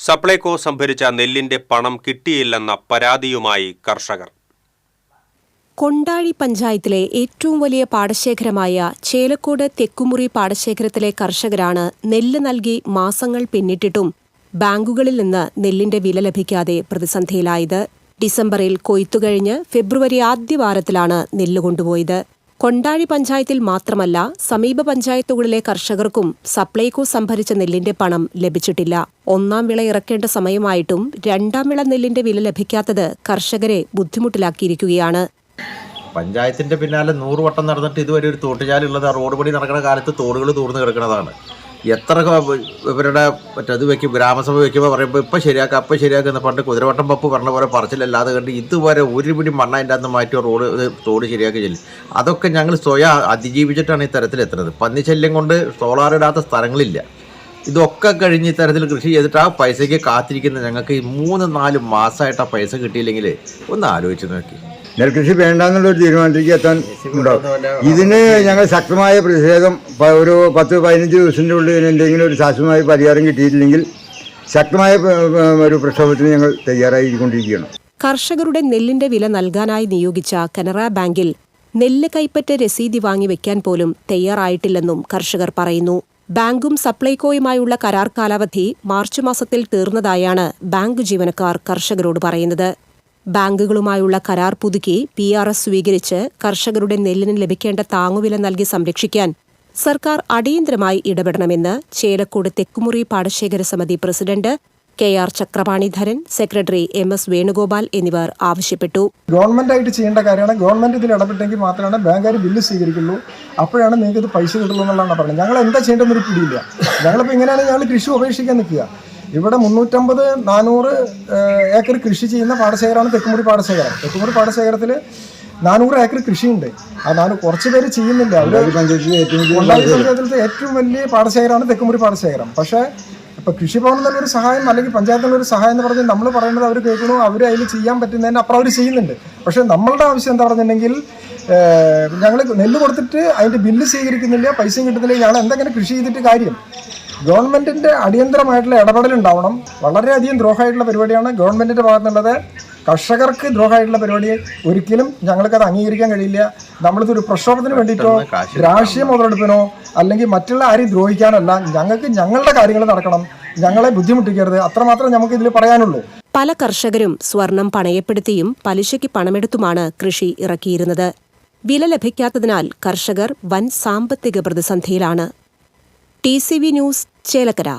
സപ്ലൈകോ സംഭരിച്ച നെല്ലിന്റെ പണം കിട്ടിയില്ലെന്ന പരാതിയുമായി കർഷകർ. കൊണ്ടാഴി പഞ്ചായത്തിലെ ഏറ്റവും വലിയ പാടശേഖരമായ ചേലക്കോട് തെക്കുമുറി പാടശേഖരത്തിലെ കർഷകരാണ് നെല്ല് നൽകി മാസങ്ങൾ പിന്നിട്ടിട്ടും ബാങ്കുകളിൽ നിന്ന് നെല്ലിന്റെ വില ലഭിക്കാതെ പ്രതിസന്ധിയിലായത്. ഡിസംബറിൽ കൊയ്ത്തുകഴിഞ്ഞ് ഫെബ്രുവരി ആദ്യവാരത്തിലാണ് നെല്ല് കൊണ്ടുപോയത്. കൊണ്ടാഴി പഞ്ചായത്തിൽ മാത്രമല്ല സമീപ പഞ്ചായത്തുകളിലെ കർഷകർക്കും സപ്ലൈകോ സംഭരിച്ച നെല്ലിന്റെ പണം ലഭിച്ചിട്ടില്ല. ഒന്നാം വിള ഇറക്കേണ്ട സമയമായിട്ടും രണ്ടാം വിള നെല്ലിന്റെ വില ലഭിക്കാത്തത് കർഷകരെ ബുദ്ധിമുട്ടിലാക്കിയിരിക്കുകയാണ്. പഞ്ചായത്തിന്റെ പിന്നാലെ നൂറ് വട്ടം നടന്നിട്ട് ഇതുവരെ ഒരു തോട്ടുചാലുള്ളത് ആ റോഡ് പണി നടക്കുന്ന കാലത്ത് തോടുകൾ തൂർന്നു കിടക്കുന്നതാണ്. എത്ര ഇവരുടെ മറ്റത് വെക്കും ഗ്രാമസഭ വെക്കുമ്പോൾ പറയുമ്പോൾ ഇപ്പം ശരിയാക്കാം അപ്പം ശരിയാക്കുന്ന പണ്ട് കുതിരവട്ടം പപ്പ് പറഞ്ഞ പോലെ പറച്ചിലല്ലാതെ കണ്ട് ഇതുവരെ ഒരു പിടി മണ്ണ അതിന്റെ അകത്ത് മാറ്റി റോഡ് തോട് ശരിയാക്കി ചെല്ലും. അതൊക്കെ ഞങ്ങൾ സ്വയം അതിജീവിച്ചിട്ടാണ് ഈ തരത്തിലെത്തുന്നത് പന്നിശല്യം കൊണ്ട് സോളാർ ഇടാത്ത സ്ഥലങ്ങളില്ല. ഇതൊക്കെ കഴിഞ്ഞ് ഇത്തരത്തിൽ കൃഷി ചെയ്തിട്ട് ആ പൈസയ്ക്ക് കാത്തിരിക്കുന്ന ഞങ്ങൾക്ക് ഈ മൂന്ന് നാല് മാസമായിട്ട് ആ പൈസ കിട്ടിയില്ലെങ്കിൽ ഒന്ന് ആലോചിച്ച് നോക്കി. നെൽകൃഷി വേണ്ട എന്നുള്ളൊരു തീരുമാനത്തിലേക്ക് എത്താൻ ഉണ്ടാവും. ഇതിന് ഞങ്ങൾ ശക്തമായ പ്രതിഷേധം ഒരു പത്ത് പതിനഞ്ച് ദിവസത്തിന്റെ ഉള്ളിൽ എന്തെങ്കിലും ഒരു ശാശ്വതമായ പരിഹാരം കിട്ടിയിട്ടില്ലെങ്കിൽ ശക്തമായ ഒരു പ്രക്ഷോഭത്തിന് ഞങ്ങൾ തയ്യാറായിക്കൊണ്ടിരിക്കുകയാണ്. കർഷകരുടെ നെല്ലിന്റെ വില നൽകാനായി നിയോഗിച്ച കനറ ബാങ്കിൽ നെല്ല് കൈപ്പറ്റ രസീതി വാങ്ങിവെക്കാൻ പോലും തയ്യാറായിട്ടില്ലെന്നും കർഷകർ പറയുന്നു. ബാങ്കും സപ്ലൈകോയുമായുള്ള കരാർ കാലാവധി മാർച്ച് മാസത്തിൽ തീർന്നതായാണ് ബാങ്ക് ജീവനക്കാർ കർഷകരോട് പറയുന്നത്. ബാങ്കുകളുമായുള്ള കരാർ പുതുക്കി പി ആർ എസ് സ്വീകരിച്ച് കർഷകരുടെ നെല്ലിന് ലഭിക്കേണ്ട താങ്ങുവില നൽകി സംരക്ഷിക്കാൻ സർക്കാർ അടിയന്തരമായി ഇടപെടണമെന്ന് ചേലക്കോട് തെക്കുമുറി പാടശേഖര സമിതി president K R Chakrapanidharan secretary M S Venugopal എന്നിവർ ആവശ്യപ്പെട്ടു. ഗവൺമെന്റ് ആയിട്ട് ചെയ്യേണ്ട കാര്യമാണ് ഗവൺമെന്റ് ഇതിൽ ഇടപെട്ടെങ്കിൽ മാത്രമാണ് ബാങ്കുകാർ ബില്ല് സ്വീകരിക്കുള്ളൂ. അപ്പോഴാണ് നിങ്ങൾക്ക് ഇത് പൈസ കിട്ടുള്ളൂ എന്നുള്ളതാണ് പറഞ്ഞത്. ഞങ്ങൾ എന്താ ചെയ്യേണ്ടതെന്നൊരു പിടിയില്ല. ഞങ്ങളിപ്പോൾ ഇങ്ങനെയാണ് ഞങ്ങൾ കൃഷി ഉപേക്ഷിക്കാൻ നിൽക്കുക. ഇവിടെ മുന്നൂറ്റമ്പത് നാനൂറ് ഏക്കർ കൃഷി ചെയ്യുന്ന പാടശേഖരമാണ് തെക്കുമുറി പാടശേഖരം. തെക്കുമുറി പാടശേഖരത്തിൽ നാനൂറ് ഏക്കർ കൃഷിയുണ്ട്. ആ നാനൂ കുറച്ച് പേര് ചെയ്യുന്നില്ല. പഞ്ചായത്തിലത്തെ ഏറ്റവും വലിയ പാടശേഖരമാണ് തെക്കുമുറി പാടശേഖരം. പക്ഷേ ഇപ്പൊ കൃഷിഭവനിൽ തന്നെ ഒരു സഹായം അല്ലെങ്കിൽ പഞ്ചായത്തിൽ ഒരു സഹായം എന്ന് പറഞ്ഞാൽ നമ്മൾ പറയുന്നത് അവർ കേൾക്കണു അവർ അതിൽ ചെയ്യാൻ പറ്റുന്നതിന് അപ്പുറം അവർ ചെയ്യുന്നുണ്ട്. പക്ഷേ നമ്മളുടെ ആവശ്യം എന്താ പറഞ്ഞിട്ടുണ്ടെങ്കിൽ ഞങ്ങൾ നെല്ല് കൊടുത്തിട്ട് അതിന്റെ ബില്ല് സ്വീകരിക്കുന്നില്ല പൈസയും കിട്ടുന്നില്ല ഞങ്ങൾ എന്തെങ്കിലും കൃഷി ചെയ്തിട്ട് കാര്യം. ഗവൺമെന്റിന്റെ അടിയന്തരമായിട്ടുള്ള ഇടപെടലുണ്ടാവണം. വളരെയധികം ദ്രോഹമായിട്ടുള്ള പരിപാടിയാണ് ഗവൺമെന്റിന്റെ ഭാഗത്തുള്ളത് കർഷകർക്ക് ദ്രോഹമായിട്ടുള്ള പരിപാടി ഒരിക്കലും ഞങ്ങൾക്കത് അംഗീകരിക്കാൻ കഴിയില്ല. നമ്മളിതൊരു പ്രക്ഷോഭത്തിന് വേണ്ടിയിട്ടോ രാഷ്ട്രീയ മുതലെടുപ്പിനോ അല്ലെങ്കിൽ മറ്റുള്ള ആരെയും ദ്രോഹിക്കാനല്ല. ഞങ്ങൾക്ക് ഞങ്ങളുടെ കാര്യങ്ങൾ നടക്കണം. ഞങ്ങളെ ബുദ്ധിമുട്ടിക്കരുത്. അത്രമാത്രം നമുക്ക് ഇതിൽ പറയാനുള്ളൂ. പല കർഷകരും സ്വർണം പണയപ്പെടുത്തിയും പലിശയ്ക്ക് പണമെടുത്തുമാണ് കൃഷി ഇറക്കിയിരുന്നത്. വില ലഭിക്കാത്തതിനാൽ കർഷകർ വൻ സാമ്പത്തിക പ്രതിസന്ധിയിലാണ്. T C V news Chelakkara